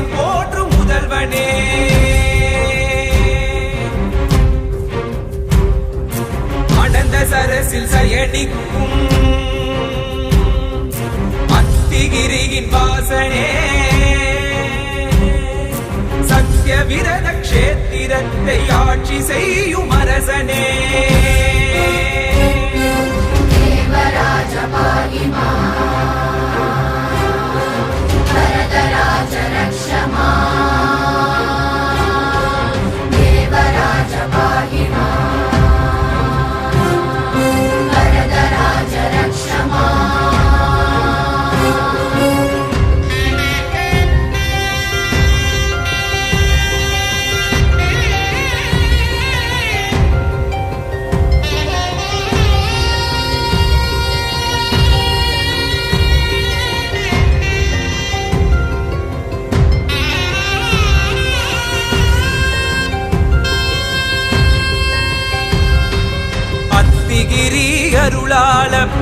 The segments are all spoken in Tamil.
தெய்வம் போற்றும் முதல்வனே. அனந்த சரசில் சயனிக்கும் அத்திகிரியின் வாசனே. சத்திய விரத கஷேத்திரத்தை ஆட்சி செய்யும் அரசனே. தேவராஜ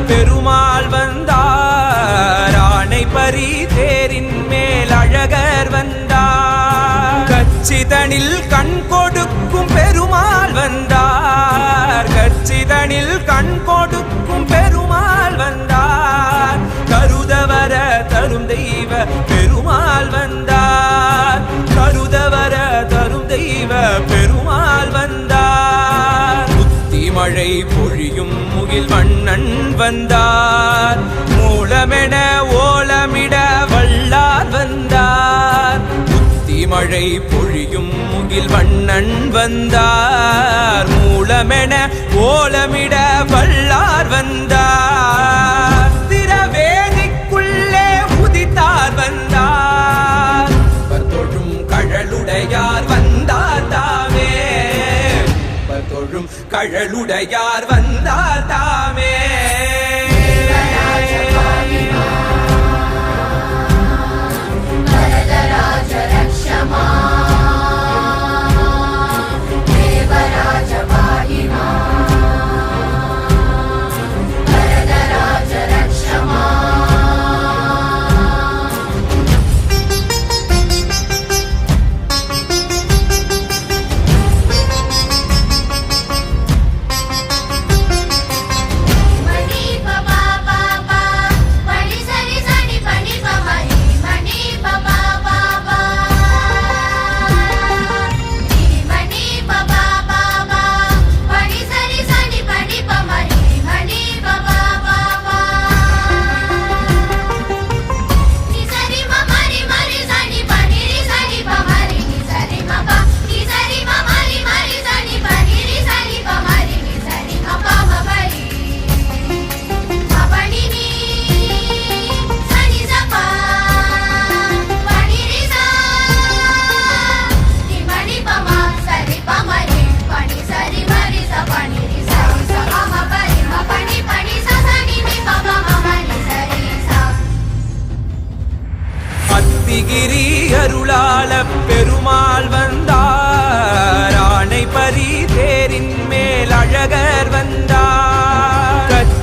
பெருமாள் வந்தார். ஆணை பரி தேரின் மேல் அழகர் வந்தார். கச்சிதனில் கண் கொடுக்கும் பெருமாள் வந்தார். கச்சிதனில் கண் கொடுக்கும் பெருமாள் வந்தார். கருதவர தரும் தெய்வ பெருமாள் வந்தார். கருதவர தரும் தெய்வ பெருமாள் வந்தார். புத்தி மழை பொழியும் முகில் மன்னன் வந்தார். மூலமென ஓலமிட வல்லார் வந்தார். புத்தி மழை பொழியும் முகில் வண்ணன் வந்தார். மூலமென ஓலமிட வல்லார் வந்தார். திரவேதிக்குள்ளே உதித்தார் வந்தார். தொழும் கழலுடையார் வந்தார் தாமே. தொழும் கழலுடையார்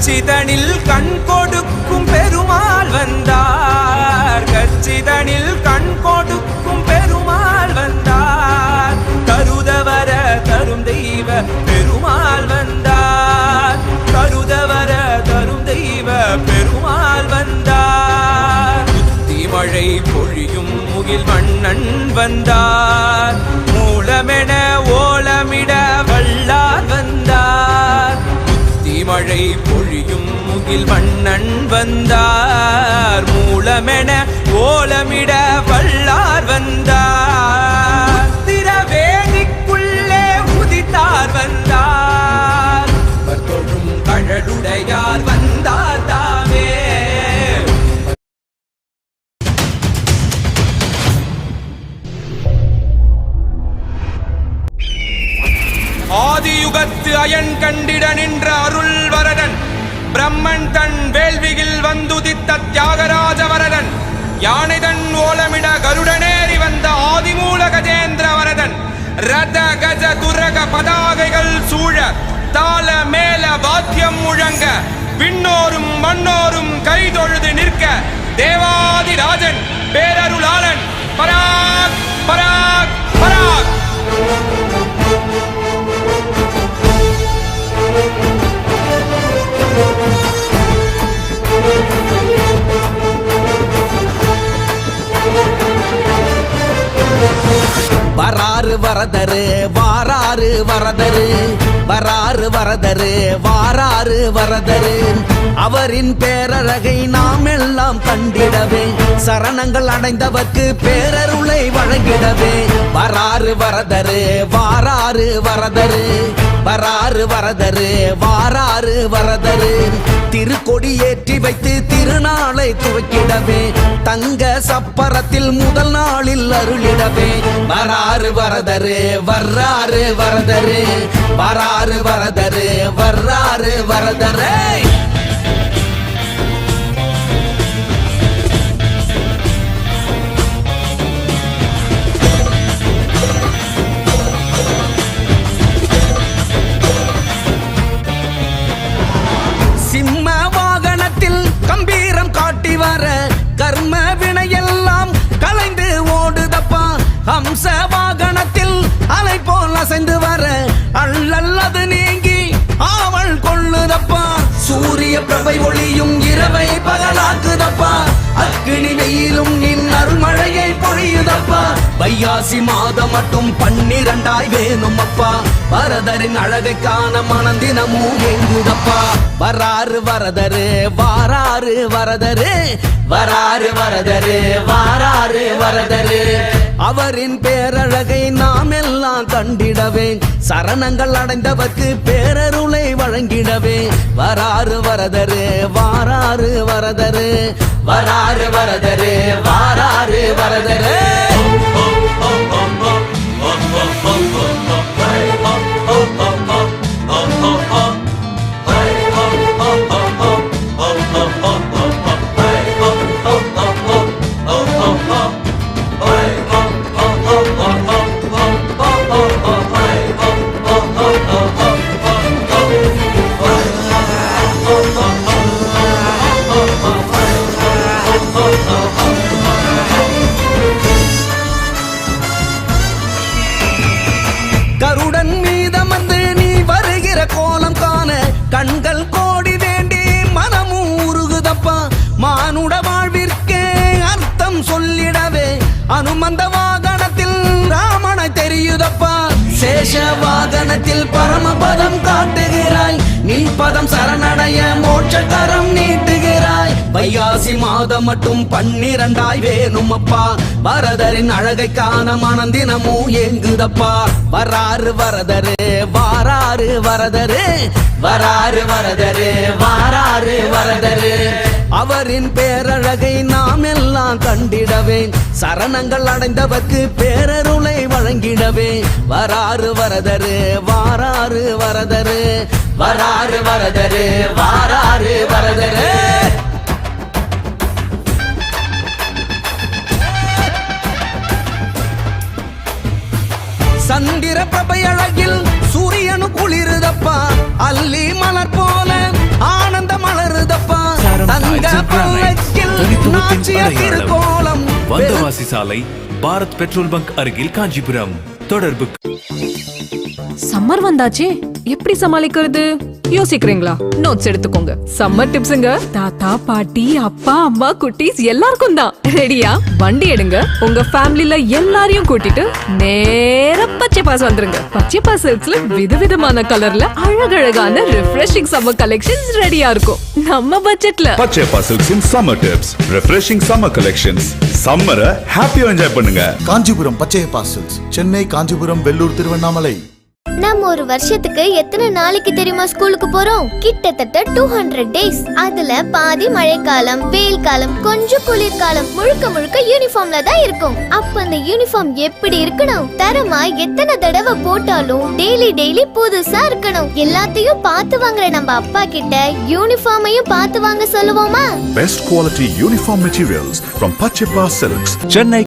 கச்சிதனில் கண் கொடுக்கும் பெருமாள் வந்தார். கச்சிதனில் கண் கொடுக்கும் பெருமாள் வந்தார். கருதவர தரும் தெய்வ பெருமாள் வந்தார். கருதவர தரும் தெய்வ பெருமாள் வந்தார். புத்தி மழை பொழியும் முகில் மன்னன் வந்தார். பொழியும் வண்ணன் வந்தார். மூலமென ஓலமிட வல்லார் வந்தார். திரவேதிக்குள்ளே உதித்தார் வந்தார். தொழும் கழலுடையார் வந்தார் தாமே. ஆதியுகத்து அயன் கண்டிட நின்ற அருள் வரதன் பிரம்மன் தன் வேள்வியில் வந்துதித்த தியாகராஜ வரதன் யானைதன் ஓலமிட கருடனேறி வந்த ஆதிமூல கஜேந்திர வரதன் ரத கஜ துரக பதாகைகள் சூழ தாள மேல வாத்தியம் முழங்க விண்ணோரும் மண்ணோரும் கைதொழுது நிற்க தேவாதிராஜன் பேரருளாளன் பராக் பராக். வரதரு வாராறு வரதரு வராறு வரதரு வாராறு வரதரு. அவரின் பேரழகை நாம் எல்லாம் கண்டிடவே சரணங்கள் அடைந்தவர்க்கு பேரருளை வழங்கிடவே. வராறு வரதரு வாராறு வரதரு வராறு வரதரு வாராறு வரதரு. திருக்கொடி ஏற்றி வைத்து திருநாளை துவக்கிடவே தங்க சப்பரத்தில் முதல் நாளில் அருளிடவே. வராறு வரதரு வர்றாறு வரதரு வராறு வரதரு வர்றாறு வரதரே. கம்பீரம் வர கர்ம வினையெல்லாம் கலைந்து ஓடுதப்பா. ஹம்ச வாகனத்தில் அலை போல் அசைந்து வர அள்ளல்லது நீங்கி ஆவல் கொள்ளுதப்பா. சூரிய பிரபை ஒளியும் இரவை பகலாக்குதப்பா. அக்கினி வெயிலும் நின் அருள் வையாசி மாதம் மட்டும் பன்னிரண்டாய் வேணும் அப்பா வரதரின் அழகைக்கான மனந்தினமும் எங்குதப்பா வராறு வரதரு வாராறு வரதரு வராறு வரதரு வாராறு வரதரு. அவரின் பேரழகை நாம் எல்லாம் கண்டிடவே சரணங்கள் அடைந்தவர்க்கு பேரருளை வழங்கிடவே வராறு வரதரு வாராறு வரதரு. வராறு வரதரு வாராறு வரதரு. Oh, oh, oh. அனுமந்த வாகனத்தில் ராமனை தெரியுதப்பா. சேஷ வாகனத்தில் பரமபதம் காட்டுகிறாய். நீ பதம் சரணடைய மோட்சகரம் நீட்டுகிறாய். வையாசி மாதம் மட்டும் பன்னிரண்டாய் வேணும் அப்பா வரதரின் அழகை காண மனந்தினமும் ஏங்குதப்பா. வராறு வரதரு வாராறு வரதரு. வராறு வரதரு வாராறு வரதரு. அவரின் பேரழகை நாம் எல்லாம் கண்டிடவே. சரணங்கள் அடைந்தவர்க்கு பேரருளை வழங்கிடவே. வராறு வரதரு வாராறு வரதரு வராறு வரதரு வாராறு வரதரு. சந்திர பிரபை அழகில் சூரியனு குளிருதப்பா. அல்லி மலர் போல ஆனந்த மலருதப்பா. தங்க. திருக்கோலம். வந்தவாசி சாலை பாரத் பெட்ரோல் பங்க் அருகில் காஞ்சிபுரம். தொடர்பு. சம்மர் வந்தாச்சே? எப்படி சமாளிக்கிறது? யோசிக்கிறீங்களா? நோட்ஸ் எடுத்துக்கோங்க. சம்மர் டிப்ஸுங்க தாத்தா பாட்டி அப்பா அம்மா குட்டீஸ் எல்லாருக்கும் தான். ரெடியா வண்டி எடுங்க. உங்க ஃபேமிலில எல்லாரையும் கூட்டிட்டு நேர பச்சை பாஸ் வந்துருங்க. பச்சை பாஸ் சில்க்ஸ்ல விதவிதமான கலர்ல அழகழகான ரிஃப்ரெஷிங் சம்மர் கலெக்ஷன்ஸ் ரெடியா இருக்கும். நம்ம பட்ஜெட்ல Pachaiyappa சில்க்ஸின் summer tips refreshing summer collections சம்மரை ஹாப்பியா என்ஜாய் பண்ணுங்க. காஞ்சிபுரம் பச்சையப்பா சில்க்ஸ் சென்னை காஞ்சிபுரம் வெள்ளூர் திருவண்ணாமலை. நம்ம ஒரு வருஷத்துக்கு எத்தனை நாளைக்கு தெரியுமா ஸ்கூலுக்கு போறோம்? கிட்டத்தட்ட டூ ஹண்ட்ரட் டேஸ் அதுல பாதி மழைக்காலம் வெயில் காலம் கொஞ்சம் குளிர்காலம் முழுக்க முழுக்க யூனிஃபார்ம்ல தான் இருக்கும். அப்ப அந்த யூனிஃபார்ம் எப்படி இருக்கணும்? தரமா எத்தனை தடவை போட்டாலும் டெய்லி டெய்லி புதுசா இருக்கணும். எல்லாத்தையும் பார்த்து வாங்குற நம்ம அப்பா கிட்ட யூனிஃபார்மையும் பார்த்து வாங்க சொல்லுவோமா? Best quality uniform materials from Pachaiyappa silks Chennai